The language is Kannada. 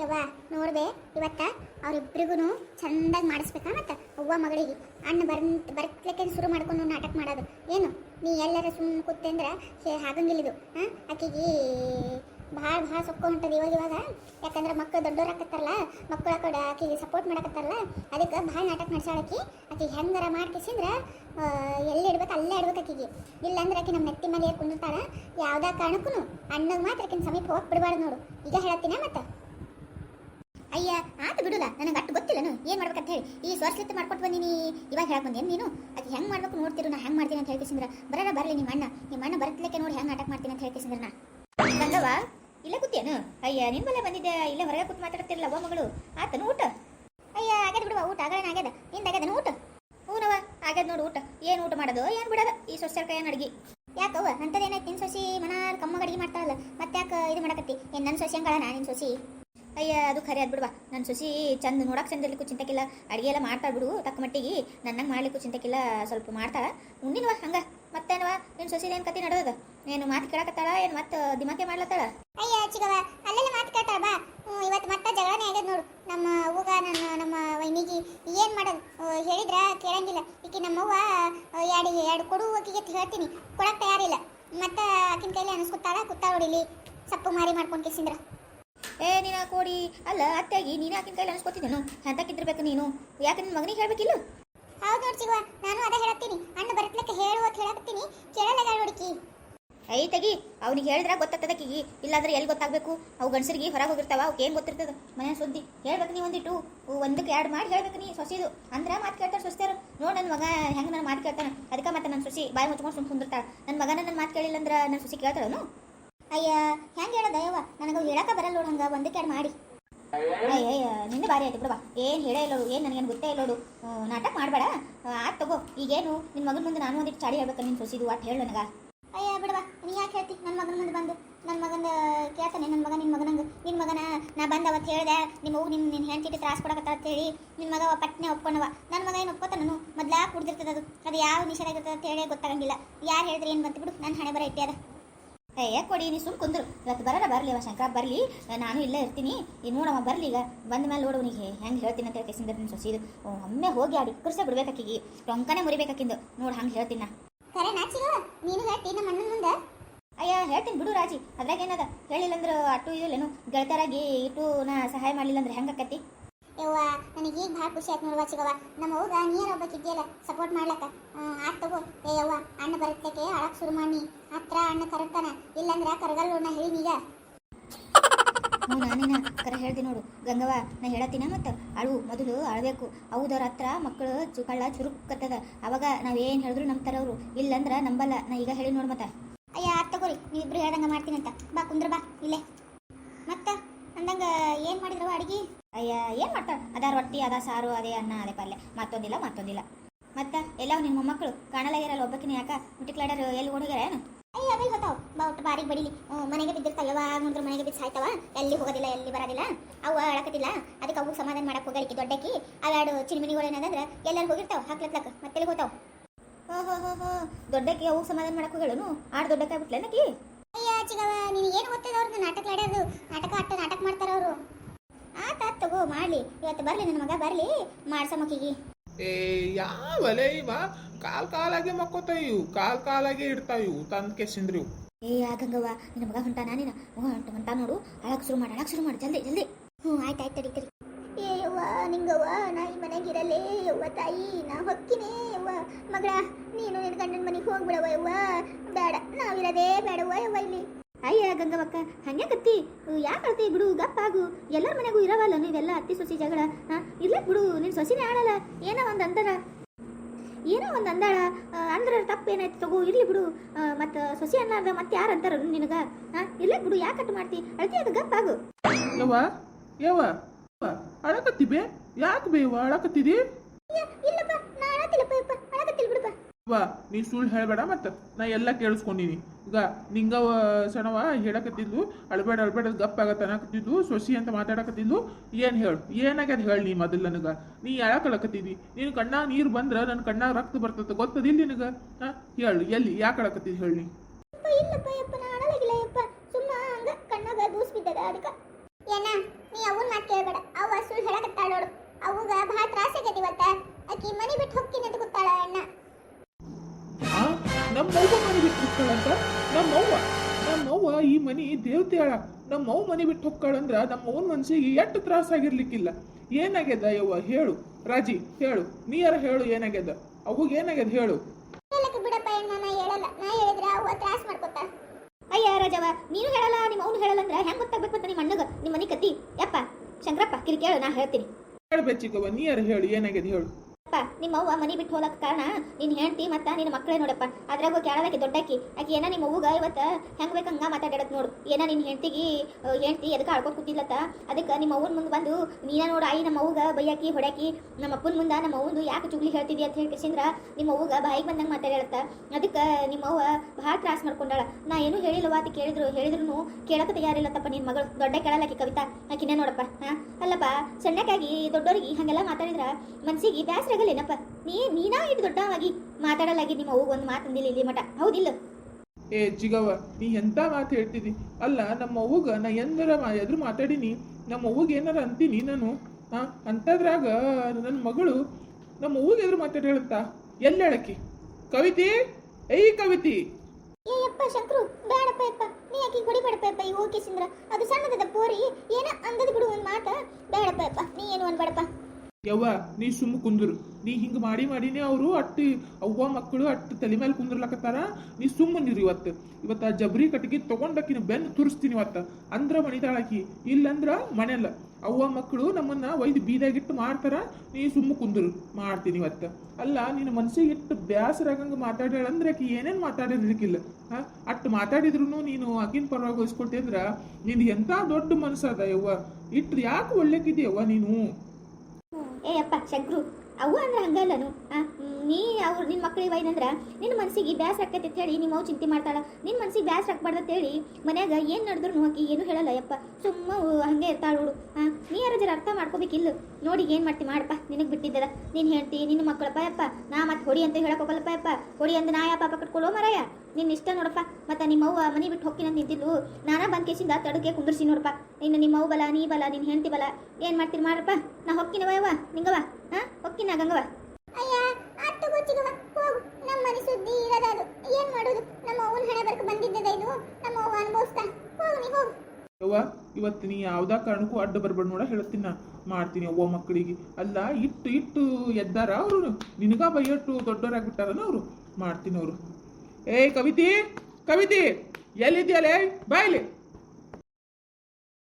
ಯವ್ವ ನೋಡ್ದೆ ಇವತ್ತ ಅವ್ರಿಬ್ರಿಗೂ ಚಂದಾಗಿ ಮಾಡಿಸ್ಬೇಕಾ ಮತ್ತೆ? ಅವ್ವ ಮಗಳಿಗೆ. ಅಣ್ಣ ಬರ್ ಬರ್ತ್ಲಿಕ್ಕೆ ಶುರು ಮಾಡ್ಕೊಂಡು ನಾಟಕ ಮಾಡೋದು. ಏನು? ನೀ ಎಲ್ಲರ ಸುಮ್ಮನೆ ಕೂತೆ ಅಂದ್ರೆ ಹೇ, ಹಾಗಂಗಿಲ್ಲ ಇದು. ಹಾಂ? ಆಕೆಗೆ ಭಾಳ ಭಾಳ ಸೊಕ್ಕ ಹೊಂಟದ ಇವಾಗ ಇವಾಗ. ಯಾಕಂದ್ರೆ ಮಕ್ಕಳು ದೊಡ್ಡವ್ರು ಹಾಕತ್ತಾರಲ್ಲ ಮಕ್ಕಳ ಕಡೆ ಆಕೆಗೆ ಸಪೋರ್ಟ್ ಮಾಡಕತ್ತಾರಲ್ಲ, ಅದಕ್ಕೆ ಭಾಳ ನಾಟಕ ನಡ್ಸಾಳಕಿ ಆಕೆ. ಹೆಂಗಾರ ಮಾಡ್ಕಿಸಿದ್ರೆ ಎಲ್ಲಿ ಇಡ್ಬೇಕು ಅಲ್ಲೇ ಇಡ್ಬೇಕು ಆಕೆಗೆ. ಇಲ್ಲಾಂದ್ರೆ ಆಕೆ ನಮ್ಮ ನೆತ್ತಿ ಮೇಲೆ ಕುಂದಿರ್ತಾಳೆ. ಯಾವ್ದಾ ಕಾರಣಕ್ಕೂ ಅಣ್ಣಗೆ ಮಾತ್ರ ಆಕಿನ ಸಮೀಪ ಹೋಗಿ ಬಿಡಬಾರ್ದು ನೋಡು. ಈಗ ಹೇಳತ್ತೀನ ಮತ್ತೆ? ಅಯ್ಯ, ಆತ ಬಿಡುಲ್ಲ. ನನಗೆ ಅಟ್ಟು ಗೊತ್ತಿಲ್ಲನು. ಏನು ಮಾಡ್ಬೇಕಂತ ಹೇಳಿ ಈ ಸ್ವರ್ಸ್ಲಿತ್ ಮಾಡ್ಕೊಟ್ಟು ಬಂದಿನಿ. ಇವಾಗ ಹೇಳಕ್ ಬಂದೇನು ನೀನು? ಅದು ಹೆಂಗೆ ಮಾಡ್ಬೇಕು ನೋಡ್ತಿರು. ನಾ ಹೆಂಗೆ ಮಾಡ್ತೀನಿ ಅಂತ ಹೇಳ್ಕೇಸಿಂದ್ರ ಬರಲ್ಲ, ಬರಲಿ ನಿಮ್ಮ ಅಣ್ಣ. ನಿಮ್ಮ ಅಣ್ಣ ಬರ್ತಲಿಕ್ಕೆ ನೋಡಿ ಹೆಂಗೆ ನಾಟಕ ಮಾಡ್ತೀನಿ ಅಂತ ಹೇಳ್ಕೇಸಿಂದ್ರ ನಾ ಗಂಗವ್ವ, ಇಲ್ಲೇ ಕೂತೇನು ಅಯ್ಯ ನಿನ್ ಬಲ್ಲ ಬಂದಿದ್ದೆ. ಇಲ್ಲೇ ಹೊರಗೆ ಕೂತ್ ಮಾತಾಡ್ತಿರಲ್ಲ ಓ ಮಗಳು. ಆತನು ಊಟ. ಅಯ್ಯ, ಆಗ್ಯದ ಬಿಡುವ ಊಟ. ಆಗಲ್ಲ, ಆಗ್ಯದ. ನಿಂದ ಆಗ್ಯದನ ಊಟ. ಹೂನವ ಆಗ್ಯದ ನೋಡು ಊಟ. ಏನು ಊಟ ಮಾಡೋದು? ಏನು ಬಿಡೋದು? ಈ ಸೊಸೆ ಕೈಯನ್ನು ಅಡ್ಗಿ. ಯಾಕವ್ವ? ಅಂಥದ್ದೇನಾಯ್ತು ನಿನ್ನ ಸೊಸಿ? ಮನಾರ್ ಕಮ್ಮಗ ಅಡ್ಗೆ ಮಾಡ್ತಾರಲ್ಲ ಮತ್ತೆ ಯಾಕೆ ಇದು ಮಾಡಕತ್ತಿ? ಏನು ನನ್ನ ಸೊಸಿ ಹಂಗಳ ನಿನ್ನ ಸೊಸಿ? ಅಯ್ಯ, ಅದು ಖರೆ ಅದ್ ಬಿಡುವ ನನ್ನ ಸೊಸಿ ಚಂದ ನೋಡಕ್ಕೆ ಚಂದ ಇರ್ಲಿಕ್ಕೂ ಚಿಂತಕಿಲ್ಲ ಅಡುಗೆ ಎಲ್ಲ ಮಾಡ್ತಾಳೆ ಬಿಡು ತಕ್ಕ ಮಟ್ಟಿಗೆ. ನನ್ನಂಗೆ ಮಾಡ್ಲಿಕ್ಕೂ ಚಿಂತಕಿಲ್ಲ ಸ್ವಲ್ಪ ಮಾಡ್ತಾಳೆ. ಉಂಡಿನವ ಹಂಗ. ಮತ್ತೇನವ ನಿನ್ನ ಸೊಸಿ ಏನು ಕತಿ ನಡೆದದ? ಏನು ಮಾತು ಕೇಳಕತ್ತಾಳ? ಏನು ಮತ್ತೆ ದಿಮಾಕೆ ಮಾಡ್ಲತ್ತಾಳ? ಅಯ್ಯ ಚಿಗವ ಅಲ್ಲೆಲ್ಲ ಮಾತು ಕೇಳ್ತಾಳ, ಬಾ. ಇವತ್ತು ಮತ್ತೆ ಜಗಳನೇ ಆಗ್ಯದ ನೋಡು. ನಮ್ಮ ಅವ್ವಗ ನನ್ನ, ನಮ್ಮ ವೈನಿಗೆ ಏನು ಮಾಡೋದು? ಹೇಳಿದ್ರೆ? ಕೇಳಂಗಿಲ್ಲ. ಈಕಿ ನಮ್ಮವ್ವ ಎರಡು ಎರಡು ಕೊಡು ಅಂತ ಹೇಳ್ತೀನಿ. ಕೊಡಕ್ಕೆ ತಯಾರಿಲ್ಲ. ಮತ್ತೆ ಆಕಿನ ಕೈಲಿ ಅನಿಸ್ಕೊತಾಳ ಕುತ್ತಾಳ ಹೊಡಿಲಿ ಸಪ್ಪು ಮಾರಿ ಮಾಡ್ಕೊಂಡು ಕಿಸಿಂದ್ರ. ಕೋಡಿ. ಅಲ್ಲ ಅತ್ತೆಯಾಗಿ ನೀನು ಆಕಿನ ಕೈಲಿ ಅನ್ಸ್ಕೊತಿದ್ದೇನು ಎಂತಕ್ಕಿದ್ದಿರ್ಬೇಕು ನೀನು? ಯಾಕೆ ನಿನ್ನ ಮಗನಿಗೆ ಹೇಳ್ಬೇಕಿಲ್ಲ? ಹೌದು ನೋಡಿ ಸಿಗುವ ನಾನು ಅದೇ ಹೇಳತ್ತೀನಿ. ಅಣ್ಣ ಬರತ್ಲಕ್ಕೆ ಹೇಳು ಅಂತ ಹೇಳತ್ತೀನಿ ಕೇಳಲ್ಲ ಹುಡುಕಿ? ಐ ತಗಿ. ಅವ್ನಿಗೆ ಹೇಳಿದ್ರೆ ಗೊತ್ತಾಗ್ತದ ಕಿಗಿ. ಇಲ್ಲಾಂದ್ರೆ ಎಲ್ಲಿ ಗೊತ್ತಾಗಬೇಕು? ಅವು ಗಂಡಸರಿಗೆ ಹೊರಗೆ ಹೋಗಿರ್ತಾವ ಅವ್ಕೆ ಏನು ಗೊತ್ತಿರ್ತದ? ಮನೆ ಸುದ್ದಿ. ಹೇಳ್ಬೇಕು ನೀ ಒಂದಿಟ್ಟು. ಒಂದಕ್ಕೆ ಎರಡು ಮಾಡಿ ಹೇಳ್ಬೇಕು ನೀ ಸೊಸಿದು. ಅಂದ್ರೆ ಮಾತು ಕೇಳ್ತಾರೆ ಸೊಸಿಯರು ನೋಡಿ ನನ್ನ ಮಗ ಹೆಂಗೆ ನನ್ನ ಮಾತು ಕೇಳ್ತಾನೆ. ಅದಕ್ಕೆ ಮತ್ತೆ ನನ್ನ ಸೊಸಿ ಬಾಯಿ ಮುಚ್ಕೊಂಡು ಸುಮ್ಮ ಕುಂದಿರ್ತಾಳೆ. ನನ್ನ ಮಗನ ನನ್ನ ಮಾತು ಕೇಳಿಲ್ಲ ಅಂದ್ರೆ ನನ್ನ ಸೊಸಿ ಕೇಳ್ತಾಳನು? ಅಯ್ಯ, ಹೆಂಗೆ ಹೇಳೋದ ಯವ್ವ ನನಗೆ ಹೇಳಕ ಬರಲ್ಲ ನೋಡು ಹಂಗೆ ಒಂದಕ್ಕೆ ಎರಡು ಮಾಡಿ. ಅಯ್ಯ ನಿನ್ನೆ ಬಾರಿ ಆಯ್ತು ಬಿಡವಾ ಏನ್ ಹೇಳೇ ಇಲ್ಲೋಡು ಏನ್ ನನಗೇನು ಗೊತ್ತೇ ಇಲ್ಲೋಡು. ನಾಟಕ ಮಾಡಬೇಡ. ಆತ್ ತಗೋ. ಈಗೇನು ನಿನ್ನ ಮಗನ ಮುಂದೆ ನಾನು ಒಂದಿಟ್ಟು ಚಾಡಿ ಹೇಳ್ಬೇಕು, ನಿನ್ ಸೊಸಿದು ಅಟ್ ಹೇಳು ನನಗ. ಅಯ್ಯ ಬಿಡವಾ ನೀ ಯಾಕೆ ಹೇಳ್ತಿ? ನನ್ನ ಮಗನ ಮುಂದೆ ಬಂದು ನನ್ನ ಮಗನ ಕೇಳ್ತಾನೆ ನನ್ನ ಮಗ ನಿನ್ನ ಮಗನಂಗೆ. ನಿನ್ನ ಮಗನ, ನಾ ಬಂದು ಅವತ್ತು ಹೇಳ್ದೆ, ನಿಮ್ಮ ಹೋಗಿ ನಿನ್ನ ನಿನ್ನ ಹೆಂಡತಿ ತ್ರಾಸ್ ಕೊಡಕತ್ತ ಹೇಳಿ ನಿನ್ನ ಮಗ ಪಟ್ನೆ ಒಪ್ಕೊಂಡವ ನನ್ನ ಮಗ ಏನು ಒಪ್ಕೋತ ನಾನು? ಮೊದ್ಲಾ ಕುಡ್ದಿರ್ತದ ಅದು. ಅದು ಯಾವ ನಿಷೇಧ ಆಗಿರ್ತದ ಅಂತ ಹೇಳಿ ಗೊತ್ತಾಗಂಗಿಲ್ಲ. ಯಾರು ಹೇಳಿದ್ರೆ ಏನು ಬಂತು ಬಿಡು ನನ್ನ ಹಣೆ ಬರ ಇಟ್ಟ್ಯಾದ. ಏ ಕೊಡಿ ನೀ ಸುಮ್ ಕುಂದ್ರು. ಇವತ್ತು ಬರೋಣ ಬರಲಿ ಅವ ಶಂಕರ ಬರಲಿ. ನಾನು ಇಲ್ಲೇ ಇರ್ತೀನಿ. ಈ ನೋಡವ ಬರಲಿ ಈಗ. ಬಂದ ಮೇಲೆ ನೋಡು ನೀ ಹೆಂಗೆ ಹೇಳ್ತೀನಿ ಅಂತ ಹೇಳ್ಕೇಸಿಂದ ಸೊಸಿ ಇದು. ಒಮ್ಮೆ ಹೋಗಿ ಆಡಿ. ಕುರ್ಸೆ ಬಿಡ್ಬೇಕಾಕಿಗೆ ಟೊಂಕನೆ ಮುರಿಬೇಕಾಕಿಂದು ನೋಡು ಹಂಗೆ ಹೇಳ್ತೀನಿ. ನಾ ನಾಚಿಗ. ನೀನು ಹೇಳ್ತಿ ನಮ್ಮ ಅಣ್ಣನ ಮುಂದೆ. ಅಯ್ಯ ಹೇಳ್ತೀನಿ ಬಿಡು ರಾಜಿ. ಅದ್ರಾಗ ಏನದ? ಹೇಳಿಲ್ಲ ಅಂದ್ರೆ ಅಟ್ಟು ಇದಿಲ್ಲೇನು? ಗೆಳತರಾಗಿ ಇಟ್ಟು ನಾ ಸಹಾಯ ಮಾಡಲಿಲ್ಲ ಅಂದ್ರೆ ಹೆಂಗೆ ಆಕತಿ ಯವ್ವ ನನಗೆ ಈಗ ಭಾಳ ಖುಷಿ ಆಯ್ತು ನೋಡುವ ಚಿಗವ ನಮ್ಮ ಅವ್ಗ ನೀರು ಒಬ್ಬಕ್ಕೆ ಇದೆಯಲ್ಲ ಸಪೋರ್ಟ್ ಮಾಡ್ಲಕ್ಕ. ಆತ್ ತಗೋ. ಏ ಯವ್ವ ಅಣ್ಣ ಬರತ್ತಕ್ಕೆ ಅಳಕ್ ಶುರು ಮಾಡಿ. ಹತ್ರ ಅಣ್ಣ ಕರಗ್ತಾನ. ಇಲ್ಲಂದ್ರೆ ಕರಗಲ್ ನಾ ಹೇಳಿ ಈಗ. ಹ್ಞೂ ನಾನೇನ ಕರೆ ಹೇಳ್ದಿ ನೋಡು. ಗಂಗವ್ವ ನಾ ಹೇಳತ್ತೀನ ಮತ್ತು? ಅಳು ಮೊದಲು ಅಳಬೇಕು. ಹೌದವ್ರ ಹತ್ರ ಮಕ್ಕಳು ಚು ಕಳ್ಳ ಚುರುಕತ್ತದ. ಅವಾಗ ನಾವೇನು ಹೇಳಿದ್ರು ನಮ್ಮ ಅವರು. ಇಲ್ಲಂದ್ರ ನಂಬಲ್ಲ. ನಾ ಈಗ ಹೇಳಿ ನೋಡು ಮತ್ತೆ. ಅಯ್ಯ ಆತ್ ತಗೋರಿ ನೀವಿಬ್ರು ಹೇಳ್ದಂಗೆ ಮಾಡ್ತೀನಿ ಅಂತ ಬಾ ಕುಂದ್ರ ಬಾ ಇಲ್ಲೇ. ಮತ್ತೆ ಅಂದಂಗ ಏನು ಮಾಡಿದ್ರವ ಅಡಿಗೆ? ಅಯ್ಯ ಏನ್ ಮಾಡ್ತಾಳ ಅದ ರೊಟ್ಟಿ ಅದ ಸಾರು ಅದೇ ಅನ್ನ ಅದೇ ಪಲ್ಯ. ಮತ್ತೊಂದಿಲ್ಲ ಮತ್ತೊಂದಿಲ್ಲ. ಮತ್ತ ಎಲ್ಲ ನಿಮ್ಮ ಮೊಮ್ಮಕ್ಕಳು? ಇರಲ್ಲ ಒಬ್ಬಕಿನ ಯಾಕ? ಮುಟ್ಟಿಕ್ಲಾಡರ್ ಎಲ್ಲಿ ಹುಡುಗರ ಏನು? ಅಯ್ಯ ಅವೆಲ್ಲ ಬಾವು ಬಾ ಒಟ್ಟು ಬಾರಿಗೆ ಬಡಿಲಿ. ಮನೆಗೆ ಬಿದ್ದಿರ್ತಾವ. ಯಾವಾಗ ಮನೆಗೆ ಬಿದ್ದು ಸಾಯ್ತಾವ? ಎಲ್ಲಿ ಹೋಗೋದಿಲ್ಲ ಎಲ್ಲಿ ಬರೋದಿಲ್ಲ? ಅವು ಅಳಕತಿಲ್ಲ ಅದಕ್ಕೆ ಅವು ಸಮಾಧಾನ ಮಾಡಕ್ ಹೋಗಲಿಕ್ಕೆ ದೊಡ್ಡಕ್ಕಿ. ಅವೆರಡು ಚಿಣಿಮಿಣಿಗಳು ಏನಾದ್ರೆ ಎಲ್ಲರೂ ಹೋಗಿರ್ತಾವ. ಹಾಕ್ಲತ್ಲಕ್ ಮತ್ತೆ ಹೋತಾವ ಹೋ ಹೋ ಹೋ ಹೋ ದೊಡ್ಡಕ್ಕೆ ಅವು ಸಮಾಧಾನ ಮಾಡಕ್ ಹೋಗಳನು ಆಡ್ ದೊಡ್ಡಕ್ಕೆ ಆಗ್ಬಿಟ್ಲೆ ನಕಿ ಅಯ್ಯ ಚಿಗವ ನೀನು ಏನು ಗೊತ್ತದ ಅವ್ರದ್ದು ನಾಟಕ ಆಡೋದು ನಾಟಕ ಆಟ ನಾಟಕ ಮಾಡ್ತಾರ ಅವರು ಆತ ಆತ್ ತಗೋ ಮಾಡ್ಲಿ. ಇವತ್ತು ಬರ್ಲಿ ನನ್ನ ಮಗ ಬರ್ಲಿ. ಮಾಡ್ಸ ಮಕ್ಕಿಗೆ ಏ ಯಾವಲೆ ಇವ? ಕಾಲ್ ಕಾಲಾಗೆ ಮಕ್ಕೋತಾವ ಇವು. ಕಾಲ್ ಕಾಲಾಗೆ ಇಡ್ತಾವ ಇವು. ತಂದ್ ಕೆಸಿಂದ್ರಿ. ಏ ಆಗಂಗವ್ವ ನಿನ್ನ ಮಗ ಹೊಂಟ ನಾನಿನ ಮಗ ಹೊಂಟ ಹೊಂಟ ನೋಡು. ಅಳಕ್ ಶುರು ಮಾಡಿ ಅಳಕ್ ಶುರು ಮಾಡಿ. ಜಲ್ದಿ ಜಲ್ದಿ. ಹ್ಞೂ ಆಯ್ತು ಆಯ್ತು ತಡಿ ತಡಿ. ಏ ಯವ್ವ ನಿಂಗವ್ವ ನಾ ಈ ಮನೆಗಿರಲೇ ಯವ್ವ ತಾಯಿ ನಾ ಹೊಕ್ಕಿನೇ ಯವ್ವ. ಮಗಳ ನೀನು ನಿನ್ನ ಗಂಡನ ಮನೆಗೆ ಹೋಗ್ಬಿಡವ ಯವ್ವ. ಬೇಡ ನಾವಿರದೇ ಬೇಡವ್ವ ಯವ್ವ ಇಲ್ಲಿ. ಅಯ್ಯ ಗಂಗವಕ್ಕ ಹಂಗೆ ಕತ್ತಿ ಯಾಕೆ ಅಳ್ತಿ ಬಿಡು ಗಪ್ಪಾಗು. ಎಲ್ಲರ ಮನೆಗೂ ಇರವಲ್ಲ ನೀವೆಲ್ಲ ಅತ್ತಿ ಸೊಸಿ ಜಗಳ. ಹಾ ಇರ್ಲೇ ಬಿಡು ನಿನ್ ಸೊಸಿನೇ ಆಡಲ್ಲ ಏನೋ ಒಂದು ಅಂತಾರ. ಏನೋ ಒಂದು ಅಂದಾಳ. ಅಂದ್ರ ತಪ್ಪೇನಾಯ್ತು ತಗೋ ಇರ್ಲಿ ಬಿಡು. ಮತ್ತು ಸೊಸಿ ಅನ್ನಾರ್ದ ಮತ್ತೆ ಯಾರು ಅಂತಾರ ನಿನಗ? ಹಾ ಇರ್ಲಿ ಬಿಡು ಯಾಕೆ ಕಟ್ ಮಾಡ್ತಿ? ಅಳ್ತಿ ಅದು ಗಪ್ಪಾಗು. ಯವ್ವ ಯವ್ವ ಅಳಕತ್ತಿ ಬೇ? ಯಾಕೆ ಬೇ ಇವ ಅಳಕತ್ತಿದಿ? ಇಲ್ಲಪ್ಪ ನಾ ಅಳತಿಲ್ಲಪ್ಪ ಅಳಕತ್ತಿಲ್ ಅಳಕತ್ತಿಲ್ಲ ಬಿಡಪ್ಪ. ವಾ, ನೀ ಸುಳ್ಳು ಹೇಳಬೇಡ ಮತ್ತೆ. ನಾ ಎಲ್ಲ ಕೇಳಿಸ್ಕೊಂಡಿನಿ. ಈಗ ನಿಂಗ ಸಣವ ಹೇಳಕತ್ತಿದ್ಲು, ಅಳ್ಬೇಡ ಅಳ್ಬೇಡ, ಗಪ್ಪ ಆಗತ್ತ ಅನ್ನಕತ್ತಿದ್ಲು ಸೊಸಿ ಅಂತ ಮಾತಾಡಕತ್ತಿದ್ಲು. ಏನು ಹೇಳು? ಏನಾಗ್ಯದ ಹೇಳಿ ನೀ ಮೊದಲು ನನಗೆ? ನೀ ಯಾಕೆ ಅಳಕತ್ತಿದಿ? ನೀನು ಕಣ್ಣಾಗ ನೀರು ಬಂದ್ರೆ ನನ್ನ ಕಣ್ಣಾಗ ರಕ್ತ ಬರ್ತದೆ ಗೊತ್ತದಿಲ್ಲ ನಿನಗೆ? ಹಾಂ, ಹೇಳು, ಎಲ್ಲಿ, ಯಾಕೆ ಅಳಕತ್ತಿದ್ದು ಹೇಳಿ ಅವಾಗ ಭಾಳ ತ್ರಾಸ ಆಗೈತಿ ಇವತ್ತ. ಆಕಿ ಮನೆ ಬಿಟ್ಟು ಹೋಗ್ತೀನಿ ಅಂತ ಗೊತ್ತಾಳ ಅಣ್ಣ. ನಮ್ಮವ್ವ ಮನೆ ಬಿಟ್ಟು ಹೋಗ್ತಾಳಂತ ನಮ್ಮವ್ವ ನಮ್ಮವ್ವ ಈ ಮನಿ ದೇವತೆ ಹೇಳ ನಮ್ಮವ್ ಮನೆ ಬಿಟ್ಟು ಹೋಗ್ತಾಳಂದ್ರ ನಮ್ಮವ್ವನ ಮನ್ಸಿಗೆ ಎಷ್ಟು ತ್ರಾಸಾಗಿರ್ಲಿಕ್ಕಿಲ್ಲ ಏನಾಗ್ಯದ ಯವ್ವ? ಹೇಳು. ರಾಜಿ ಹೇಳು. ನೀಯರ ಹೇಳು ಏನಾಗ್ಯದ? ಅವಾಗ ಏನಾಗ್ಯದ? ಹೇಳು. ಹೇಳಕ್ಕೆ ಬಿಡಪ್ಪ ಅಣ್ಣ ನಾ ಹೇಳಲ್ಲ. ನಾ ಹೇಳಿದ್ರೆ ಅವ್ವ ತ್ರಾಸ ಮಾಡ್ಕೊತಾಳ ಅಯ್ಯ ರಾಜವ ನೀನು ಹೇಳಲ್ಲ ನಿಮ್ಮ ಅವ್ನು ಹೇಳಲ್ಲ ಅಂದ್ರೆ ಹೆಂಗ್ ಗೊತ್ತಾಗ್ಬೇಕು ಅಂತ ನಿಮ್ಮ ಅಣ್ಣಗ ನಿಮ್ಮ ಮನೆ ಕತ್ತಿ? ಯಪ್ಪ ಶಂಕರಪ್ಪ ಕಿರಿ ಕೇಳು ನಾ ಹೇಳ್ತೀನಿ. ಹೇಳ್ಬೇಚಿಗವ ನೀಯರ ಹೇಳು ಏನಾಗ್ಯದ? ಹೇಳು. ಅಪ್ಪ, ನಿಮ್ಮ ಅವ್ವ ಮನಿ ಬಿಟ್ಟು ಹೋಗಕ್ ಕಾರಣ ನಿನ್ನ ಹೆಂಡತಿ ಮತ್ತ ನಿನ್ನ ಮಕ್ಕಳೇ ನೋಡಪ್ಪ. ಅದ್ರಾಗ ಕೇಳಲಕ್ಕೆ ದೊಡ್ಡಾಕಿ ಆಕಿ ಏನ ನಿಮ್ಮ ಅವ್ವಗ ಇವತ್ತು ಹೆಂಗ್ ಬೇಕ ಹಂಗ ಮಾತಾಡತ್ ನೋಡು. ಏನ ನಿನ್ನ ಹೆಂಡತಿಗೆ ಹೆಂಡತಿ ಎದಕ್ಕೆ ಆಡ್ಕೊಂಡು ಕೂತಿಲ್ಲತ್ತ ಅದಕ್ಕೆ ನಿಮ್ಮ ಅವ್ವನ ಮುಂದೆ ಬಂದು, ನೀನ ನೋಡು ಆಯಿ ನಮ್ಮ ಅವ್ವಗ ಬೈಯಾಕಿ, ಹೊಡ್ಯಾಕಿ, ನಮ್ಮ ಅಪ್ಪನ ಮುಂದೆ ನಮ್ಮ ಅವ್ವಂದು ಯಾಕೆ ಚುಗ್ಲಿ ಹೇಳ್ತಿದ್ದಿ ಅಂತ ಹೇಳಿ ಕೇಸಿಂದ್ರ ನಿಮ್ಮ ಅವ್ವಗ ಬಾಯಿಗೆ ಬಂದಂಗೆ ಮಾತಾಡತ್ತ ಅದಕ್ಕೆ ನಿಮ್ಮ ಅವ್ವ ಭಾಳ ತ್ರಾಸ ಮಾಡ್ಕೊಂಡಾಳ. ನಾ ಏನು ಹೇಳಿಲ್ಲವ ಅಂತ ಕೇಳಿದ್ರು ಹೇಳಿದ್ರು ಕೇಳಕ ತಯಾರಿಲ್ಲತ್ತಪ್ಪ ನಿನ್ನ ಮಗಳು. ದೊಡ್ಡ ಕೇಳಲಾಕಿ ಕವಿತಾ. ಆಕಿನೇ ನೋಡಪ್ಪ, ಹಾ? ಸಣ್ಣಕ್ಕಾಗಿ ದೊಡ್ಡೋರಿಗೆ ಹಂಗೆಲ್ಲ ಮಾತಾಡಿದ್ರ ಮನ್ಸಿಗೆ ಬ್ಯಾಸರ ಆಗಲ್ಲೇನಪ್ಪ? ನೀ ನೀನಾ ಇಟ್ಟು ದೊಡ್ಡವಾಗಿ ಮಾತಾಡಲಾಗಿ ನಿಮ್ಮ ಅವ್ಗ ಒಂದು ಮಾತಂದಿಲ್ಲ ಇಲ್ಲಿ ಮಠ. ಹೌದಿಲ್ಲ? ಏ ಜಿಗವ್ವ ನೀ ಎಂತ ಮಾತು ಹೇಳ್ತಿದಿ? ಅಲ್ಲ ನಮ್ಮ ಅವ್ಗ ನಾ ಎಂದರ ಎದುರು ಮಾತಾಡೀನಿ. ನಮ್ಮ ಅವ್ಗೆ ಏನಾರ ಅಂತೀನಿ ನಾನು. ಹಾ ಅಂತದ್ರಾಗ ನನ್ನ ಮಗಳು ನಮ್ಮ ಅವ್ಗೆ ಎದುರು ಮಾತಾಡಿ ಹೇಳುತ್ತಾ ಎಲ್ಲಿ ಹೇಳಕ್ಕಿ? ಕವಿತಿ? ಏಯ್ ಕವಿತಿ! ಏ ಯಪ್ಪ ಶಂಕ್ರು ಬೇಡಪ್ಪ ಯಪ್ಪ ನೀ ಯಾಕೆ ಗುಡಿ ಬೇಡಪ್ಪ ಯಪ್ಪ ಈ ಹೋಗಿಸಿಂದ್ರ ಅದು ಸಣ್ಣದದ ಪೋರಿ ಏನ ಅಂದದ್ ಬಿಡು ಒಂದ್ ಮಾತ ಬೇಡಪ್ಪ ಯಪ್ಪ ನೀ ಏನು ಅನ್ಬೇಡಪ್ಪ ಯವ್ವ, ನೀ ಸುಮ್ಮ ಕುಂದ್ರು. ನೀ ಹಿಂಗ ಮಾಡಿ ಮಾಡಿನೇ ಅವರು ಅಟ್ಟಿ ಅವ್ವ ಮಕ್ಕಳು ಅಟ್ಟು ತಲೆ ಮೇಲೆ ಕುಂದ್ರಲಕತ್ತಾರ. ನೀ ಸುಮ್ಮನಿರು ಇವತ್ತು. ಇವತ್ತ ಆ ಜಬ್ರಿ ಕಟ್ಟಿಗೆ ತಗೊಂಡಕ್ಕಿನ ಬೆನ್ನು ತುರಿಸ್ತೀನಿ ಇವತ್ತ. ಅಂದ್ರ ಮಣಿದಾಳಕಿ, ಇಲ್ಲಂದ್ರ ಮನೆಯಲ್ಲ. ಅವ್ವ ಮಕ್ಕಳು ನಮ್ಮನ್ನ ಒಯ್ದು ಬೀದಾಗಿಟ್ಟು ಮಾಡ್ತಾರ. ನೀ ಸುಮ್ಮ ಕುಂದ್ರು. ಮಾಡ್ತೀನಿ ಇವತ್ತ. ಅಲ್ಲ, ನಿನ್ನ ಮನ್ಸಿಗೆ ಇಟ್ಟು ಬ್ಯಾಸರಾಗಂಗ ಮಾತಾಡ್ಯಾಳಂದ್ರೆ ಆಕಿ ಏನೇನ್ ಮಾತಾಡಿರ್ಲಿಕ್ಕಿಲ್ಲ ಹಾ ಅಟ್ಟು ಮಾತಾಡಿದ್ರು ನೀನು ಆಕಿನ ಪರವಾಗಿ ವಹಿಸ್ಕೊಳ್ತಿದ್ರ ನಿನ್ ಎಂತ ದೊಡ್ಡ ಮನಸ್ಸದ ಯವ್ವ. ಇಟ್ಟು ಯಾಕೆ ಒಳ್ಳೆಕಿದ್ಯವ್ವ ನೀನು? ಏ ಅಪ್ಪ ಶಂಕ್ರು ಅವು ಅಂದ್ರೆ ಹಂಗಲ್ಲನು. ನೀ ಅವ್ರು ನಿನ್ನ ಮಕ್ಳಿಗೆ ಬೈದಂದ್ರ ನಿನ್ನ ಮನ್ಸಿಗೆ ಬ್ಯಾಸ್ ಆಕೈತಿ ಅಂತ ಹೇಳಿ ನಿಮ್ಮ ಚಿಂತೆ ಮಾಡ್ತಾಳ. ನಿನ್ನ ಮನ್ಸಿಗೆ ಬ್ಯಾಸ್ ಹಾಕ್ಬಾರ್ದು ಅಂತ ಹೇಳಿ ಮನ್ಯಾಗ ಏನು ನಡೆದ್ರು ಆಕಿ ಏನು ಹೇಳಲ್ಲ ಯಪ್ಪ ಸುಮ್ಮ ಹಂಗೆ ಇರ್ತಾಳು ಆ ನೀ ಯಾರ ಅರ್ಥ ಮಾಡ್ಕೋಬೇಕಿಲ್ಲ? ನೋಡಿ ಏನು ಮಾಡ್ತಿ ಮಾಡಪ್ಪ, ನಿನಗೆ ಬಿಟ್ಟಿದ್ದದ. ನೀನು ಹೇಳ್ತಿ, ನಿನ್ನ ಮಕ್ಕಳಪ್ಪ ಯಪ್ಪ ನಾ ಮತ್ತೆ ಹೊಡಿ ಅಂತ ಹೇಳಕ್ ಹೋಗಲ್ಲಪ್ಪ ಯಪ್ಪ ಹೊಡಿ ಅಂದ ನಾ ಯಾಪ ಕಟ್ಕೊಳ್ಳೋ ಮರಯ್ಯ ನಿನ್ನ ಇಷ್ಟ ನೋಡಪ್ಪ, ಮತ್ತೆ ನಿಮ್ಮ ಅವ್ವ ಮನೆ ಬಿಟ್ಟು ಹೋಗಿ ನಾನು ನಿಂತಿದ್ಲು. ನಾನಾ ಬಂದ್ ಕೇಸಿಂದ ತಡಕ್ಕೆ ಕುಂದ್ರಿಸಿ ನೋಡಪ್ಪ. ಇನ್ನು ನಿಮ್ಮ ಅವ್ವ ಬಲ, ನೀ ಬಲ ನಿನ್ನ ಹೆಂಡತಿ ಬಲ. ಏನು ಮಾಡ್ತೀರಿ ಮಾಡಪ್ಪ? ನಾ ಹೊಕ್ಕಿನವ ಯವ್ವ ನಿಂಗವ ಹಾಂ, ಹೊಕ್ಕಿನ ಗಂಗವ ಅಯ್ಯ, ಅಟ್ಟು ಗೊಚ್ಚಿಗವ ಹೋಗು. ನಮ್ಮ ಮನೆ ಸುದ್ದಿ ಅದು. ಏನ್ ಮಾಡೋದು? ನಮ್ಮ ಅವ್ವನ ಹಣೆ ಬರ್ಕ ಬಂದಿದ್ದದ ಇದು. ನಮ್ಮ ಅವ್ವ ಅನುಭವಿಸ್ತಾ ಹೋಗು ನೀ, ಹೋಗು. ಯವ್ವ, ಇವತ್ತು ನೀ ಯಾವ್ದಾ ಕಾರಣಕ್ಕೂ ಅಡ್ಡ ಬರ್ಬೇಡ ನೋಡ, ಹೇಳ್ತೀನಿ ನಾ, ಮಾಡ್ತೀನಿ ಅವ್ವ ಮಕ್ಕಳಿಗೆ ಅಲ್ಲ, ಇಟ್ಟು ಇಟ್ಟು ಎದ್ದಾರ ಅವರು ನಿನಗ ಬೈಯಟ್ಟು ದೊಡ್ಡವರಾಗ್ಬಿಟ್ಟಾರನ ಅವರು? ಮಾಡ್ತೀನಿ ಅವರು. ಏಯ್ ಕವಿತಿ ಕವಿತಿ ಎಲ್ಲಿದ್ಯಾಲೆ ಬಾಯ್ಲಿ.